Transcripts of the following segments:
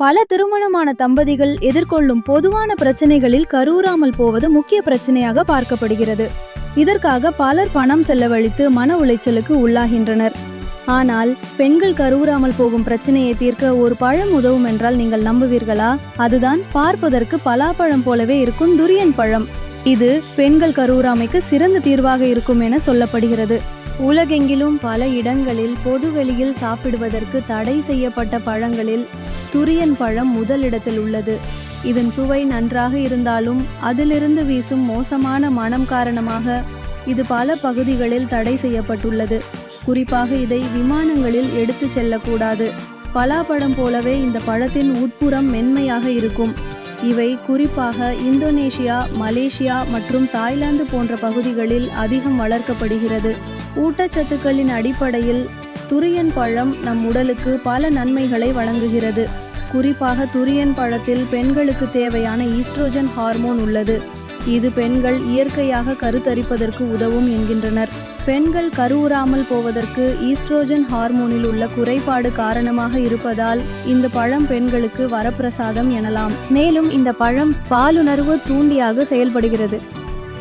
பல திருமணமான தம்பதிகள் எதிர்கொள்ளும் பொதுவான பிரச்சனைகளில் கருவுறாமல் போவது முக்கிய பிரச்சனையாக பார்க்கப்படுகிறது. இதற்காக பலர் பணம் செலவழித்து மன உளைச்சலுக்கு உள்ளாகின்றனர். ஆனால் பெண்கள் கருவுறாமல் போகும் பிரச்சனையை தீர்க்க ஒரு பழம் உதவும் என்றால் நீங்கள் நம்புவீர்களா? அதுதான் பார்ப்பதற்கு பலாப்பழம் போலவே இருக்கும் துரியன் பழம். இது பெண்கள் கருவுறாமைக்கு சிறந்த தீர்வாக இருக்கும் என சொல்லப்படுகிறது. உலகெங்கிலும் பல இடங்களில் பொதுவெளியில் சாப்பிடுவதற்கு தடை செய்யப்பட்ட பழங்களில் துரியன் பழம் முதலிடத்தில் உள்ளது. இதன் சுவை நன்றாக இருந்தாலும் அதிலிருந்து வீசும் மோசமான மனம் காரணமாக இது பல பகுதிகளில் தடை செய்யப்பட்டுள்ளது. குறிப்பாக இதை விமானங்களில் எடுத்துச் செல்லக்கூடாது. பலாப்பழம் போலவே இந்த பழத்தின் உட்புறம் மென்மையாக இருக்கும். இவை குறிப்பாக இந்தோனேஷியா மலேசியா மற்றும் தாய்லாந்து போன்ற பகுதிகளில் அதிகம் வளர்க்கப்படுகிறது. ஊட்டச்சத்துக்களின் அடிப்படையில் துரியன் பழம் நம் உடலுக்கு பல நன்மைகளை வழங்குகிறது. குறிப்பாக துரியன் பழத்தில் பெண்களுக்கு தேவையான ஈஸ்ட்ரோஜன் ஹார்மோன் உள்ளது. இது பெண்கள் இயற்கையாக கருத்தரிப்பதற்கு உதவும் என்கின்றனர். பெண்கள் கருவுறாமல் போவதற்கு ஈஸ்ட்ரோஜன் ஹார்மோனில் உள்ள குறைபாடு காரணமாக இருப்பதால் இந்த பழம் பெண்களுக்கு வரப்பிரசாதம் எனலாம். மேலும் இந்த பழம் பாலுணர்வு தூண்டியாக செயல்படுகிறது.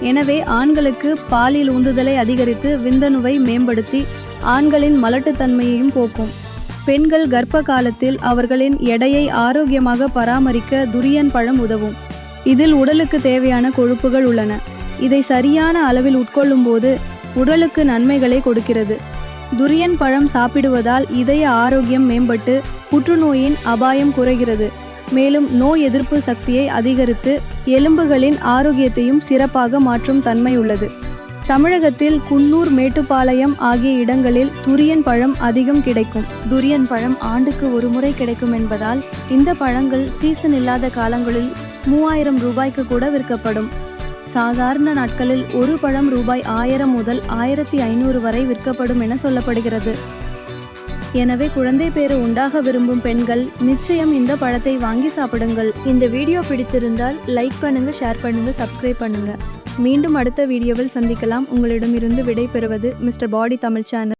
எனவே ஆண்களுக்கு பாலில் உந்துதலை அதிகரித்து விந்தணுவை மேம்படுத்தி ஆண்களின் மலட்டுத்தன்மையையும் போக்கும். பெண்கள் கர்ப்ப காலத்தில் அவர்களின் எடையை ஆரோக்கியமாக பராமரிக்க துரியன் பழம் உதவும். இதில் உடலுக்கு தேவையான கொழுப்புகள் உள்ளன. இதை சரியான அளவில் உட்கொள்ளும் போது உடலுக்கு நன்மைகளை கொடுக்கிறது. துரியன் பழம் சாப்பிடுவதால் இதய ஆரோக்கியம் மேம்பட்டு புற்றுநோயின் அபாயம் குறைகிறது. மேலும் நோய் எதிர்ப்பு சக்தியை அதிகரித்து எலும்புகளின் ஆரோக்கியத்தையும் சிறப்பாக மாற்றும் தன்மை உள்ளது தமிழகத்தில் குன்னூர் மேட்டுப்பாளையம் ஆகிய இடங்களில் துரியன் பழம் அதிகம் கிடைக்கும். துரியன் பழம் ஆண்டுக்கு ஒரு முறை கிடைக்கும் என்பதால் இந்த பழங்கள் சீசன் இல்லாத காலங்களில் மூவாயிரம் ரூபாய்க்கு கூட விற்கப்படும். சாதாரண நாட்களில் ஒரு பழம் ரூபாய் ஆயிரம் முதல் ஆயிரத்தி ஐநூறு வரை விற்கப்படும் என சொல்லப்படுகிறது. எனவே குழந்தை பேறு உண்டாக விரும்பும் பெண்கள் நிச்சயம் இந்த பழத்தை வாங்கி சாப்பிடுங்கள். இந்த வீடியோ பிடித்திருந்தால் லைக் பண்ணுங்க ஷேர் பண்ணுங்க சப்ஸ்கிரைப் பண்ணுங்க. மீண்டும் அடுத்த வீடியோவில் சந்திக்கலாம். உங்களிடமிருந்து விடை பெறுவது மிஸ்டர் பாடி தமிழ் சேனல்.